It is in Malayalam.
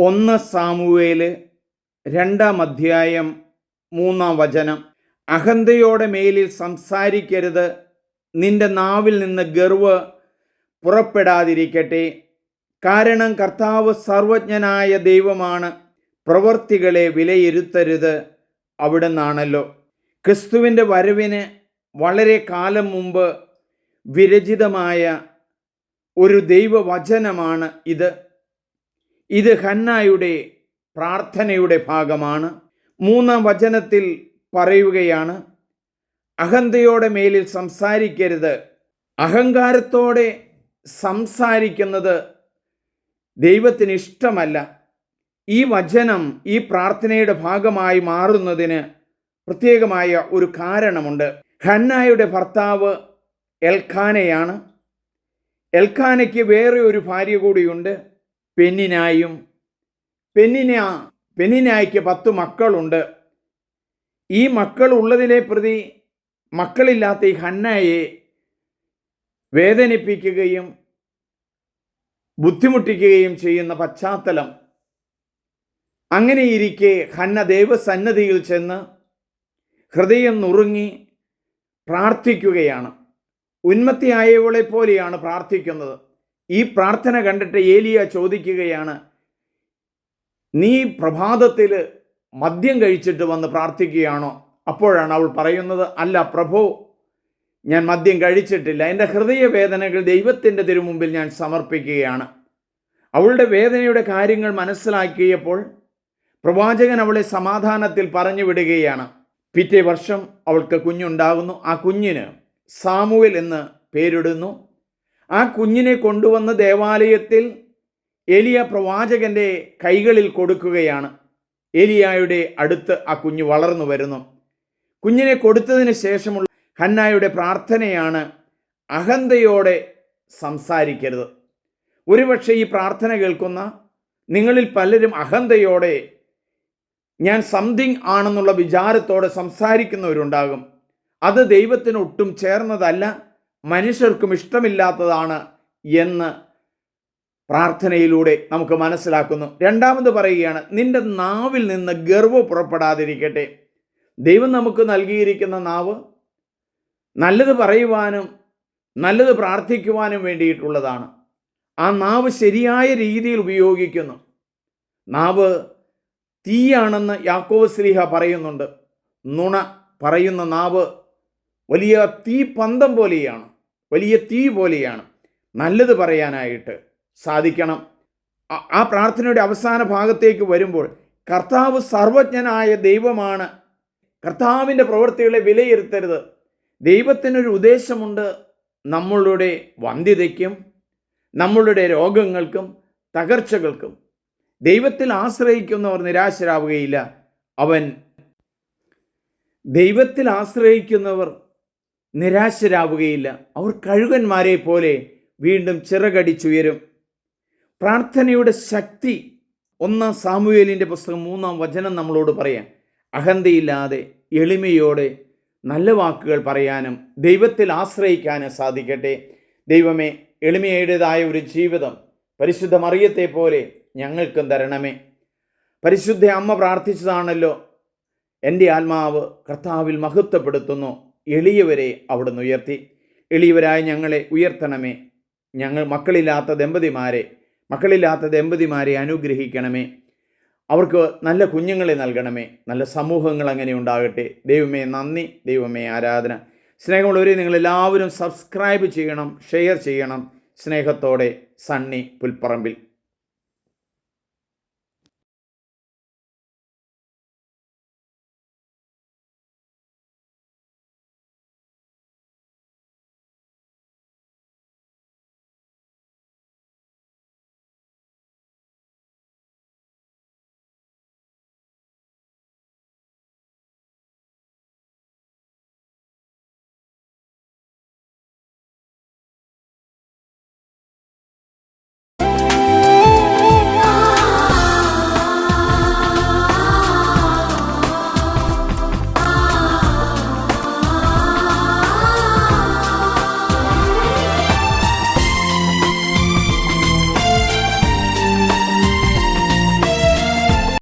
ഒന്ന് സാമുവേൽ രണ്ടാം അധ്യായം മൂന്നാം വചനം. അഹന്തയോടെ മേലിൽ സംസാരിക്കരുത് നിന്റെ നാവിൽ നിന്ന് ഗർവ് പുറപ്പെടാതിരിക്കട്ടെ. കാരണം കർത്താവ് സർവജ്ഞനായ ദൈവമാണ് പ്രവർത്തികളെ വിലയിരുത്തരുത് അവിടുന്നാണല്ലോ. ക്രിസ്തുവിന്റെ വരവിന് വളരെ കാലം മുമ്പ് വിരചിതമായ ഒരു ദൈവവചനമാണ് ഇത്. ഇത് ഹന്നായുടെ പ്രാർത്ഥനയുടെ ഭാഗമാണ്. മൂന്നാം വചനത്തിൽ പറയുകയാണ് അഹന്തയോടെ മേലിൽ സംസാരിക്കരുത്. അഹങ്കാരത്തോടെ സംസാരിക്കുന്നത് ദൈവത്തിന് ഇഷ്ടമല്ല. ഈ വചനം ഈ പ്രാർത്ഥനയുടെ ഭാഗമായി മാറുന്നതിന് പ്രത്യേകമായ ഒരു കാരണമുണ്ട്. ഹന്നായുടെ ഭർത്താവ് എൽഖാനയാണ്. എൽഖാനയ്ക്ക് വേറെ ഒരു ഭാര്യ കൂടിയുണ്ട്. പെന്നിനായും പെന്നിന പെന്നിനായ്ക്ക് പത്ത് മക്കളുണ്ട്. ഈ മക്കൾ ഉള്ളതിനെ പ്രതി മക്കളില്ലാത്ത ഈ ഹന്നയെ വേദനിപ്പിക്കുകയും ബുദ്ധിമുട്ടിക്കുകയും ചെയ്യുന്ന പശ്ചാത്തലം. അങ്ങനെയിരിക്കെ ഹന്ന ദൈവസന്നദ്ധിയിൽ ചെന്ന് ഹൃദയം നുറുങ്ങി പ്രാർത്ഥിക്കുകയാണ്. ഉന്മത്തിയായവളെ പോലെയാണ് പ്രാർത്ഥിക്കുന്നത്. ഈ പ്രാർത്ഥന കണ്ടിട്ട് ഏലിയ ചോദിക്കുകയാണ് നീ പ്രഭാതത്തിൽ മദ്യം കഴിച്ചിട്ട് വന്ന് പ്രാർത്ഥിക്കുകയാണോ? അപ്പോഴാണ് അവൾ പറയുന്നത് അല്ല പ്രഭു ഞാൻ മദ്യം കഴിച്ചിട്ടില്ല. എന്റെ ഹൃദയവേദനകൾ ദൈവത്തിന്റെ തിരുമുമ്പിൽ ഞാൻ സമർപ്പിക്കുകയാണ്. അവളുടെ വേദനയുടെ കാര്യങ്ങൾ മനസ്സിലാക്കിയപ്പോൾ പ്രവാചകൻ അവളെ സമാധാനത്തിൽ പറഞ്ഞു വിടുകയാണ്. പിറ്റേ വർഷം അവൾക്ക് കുഞ്ഞുണ്ടാകുന്നു. ആ കുഞ്ഞിന് സാമുവൽ എന്ന് പേരിടുന്നു. ആ കുഞ്ഞിനെ കൊണ്ടുവന്ന് ദേവാലയത്തിൽ എലിയ പ്രവാചകന്റെ കൈകളിൽ കൊടുക്കുകയാണ്. എലിയായുടെ അടുത്ത് ആ കുഞ്ഞ് വളർന്നു വരുന്നു. കുഞ്ഞിനെ കൊടുത്തതിന് ശേഷമുള്ള ഹന്നായുടെ പ്രാർത്ഥനയാണ് അഹന്തയോടെ സംസാരിക്കരുത്. ഒരുപക്ഷെ ഈ പ്രാർത്ഥന കേൾക്കുന്ന നിങ്ങളിൽ പലരും അഹന്തയോടെ ഞാൻ സംതിങ് ആണെന്നുള്ള വിചാരത്തോടെ സംസാരിക്കുന്നവരുണ്ടാകും. അത് ദൈവത്തിന് ഒട്ടും ചേർന്നതല്ല. മനുഷ്യർക്കും ഇഷ്ടമില്ലാത്തതാണ് എന്ന് പ്രാർത്ഥനയിലൂടെ നമുക്ക് മനസ്സിലാക്കുന്നു. രണ്ടാമത് പറയുകയാണ് നിന്റെ നാവിൽ നിന്ന് ഗർവ് പുറപ്പെടാതിരിക്കട്ടെ. ദൈവം നമുക്ക് നൽകിയിരിക്കുന്ന നാവ് നല്ലത് പറയുവാനും നല്ലത് പ്രാർത്ഥിക്കുവാനും വേണ്ടിയിട്ടുള്ളതാണ്. ആ നാവ് ശരിയായ രീതിയിൽ ഉപയോഗിക്കുന്നു. നാവ് തീയാണെന്ന് യാക്കോവ് ശ്രീഹ പറയുന്നുണ്ട്. നുണ പറയുന്ന നാവ് വലിയ തീ പന്തം പോലെയാണ്. വലിയ തീ പോലെയാണ്. നല്ലത് പറയാനായിട്ട് സാധിക്കണം. ആ- പ്രാർത്ഥനയുടെ അവസാന ഭാഗത്തേക്ക് വരുമ്പോൾ കർത്താവ് സർവജ്ഞനായ ദൈവമാണ്. കർത്താവിന്റെ പ്രവൃത്തികളെ വിലയിരുത്തരുത്. ദൈവത്തിനൊരു ഉദ്ദേശമുണ്ട് നമ്മളുടെ വന്ധ്യതയ്ക്കും നമ്മളുടെ രോഗങ്ങൾക്കും തകർച്ചകൾക്കും. ദൈവത്തിൽ ആശ്രയിക്കുന്നവർ നിരാശരാവുകയില്ല. അവൻ ദൈവത്തിൽ ആശ്രയിക്കുന്നവർ നിരാശരാവുകയില്ല. അവർ കഴുകന്മാരെ പോലെ വീണ്ടും ചിറകടിച്ചുയരും. പ്രാർത്ഥനയുടെ ശക്തി ഒന്നാം സാമുവേലിന്റെ പുസ്തകം മൂന്നാം വചനം നമ്മളോട് പറയാം അഹന്തയില്ലാതെ എളിമയോടെ നല്ല വാക്കുകൾ പറയാനും ദൈവത്തിൽ ആശ്രയിക്കാനും സാധിക്കട്ടെ. ദൈവമേ എളിമയുടേതായ ഒരു ജീവിതം പരിശുദ്ധ മറിയത്തെ പോലെ ഞങ്ങൾക്കും തരണമേ. പരിശുദ്ധ അമ്മ പ്രാർത്ഥിച്ചതാണല്ലോ. എന്റെ ആത്മാവ് കർത്താവിൽ മഹത്വപ്പെടുത്തുന്നു. എളിയവരെ അവിടുന്ന് ഉയർത്തി. എളിയവരായ ഞങ്ങളെ ഉയർത്തണമേ. ഞങ്ങൾ മക്കളില്ലാത്ത ദമ്പതിമാരെ മക്കളില്ലാത്ത ദമ്പതിമാരെ അനുഗ്രഹിക്കണമേ. അവർക്ക് നല്ല കുഞ്ഞുങ്ങളെ നൽകണമേ. നല്ല സമൂഹങ്ങൾ അങ്ങനെ ഉണ്ടാകട്ടെ. ദൈവമേ നന്ദി. ദൈവമേ ആരാധന. സ്നേഹമുള്ളവരെ നിങ്ങളെല്ലാവരും സബ്സ്ക്രൈബ് ചെയ്യണം ഷെയർ ചെയ്യണം. സ്നേഹത്തോടെ സണ്ണി പുൽപ്പറമ്പിൽ.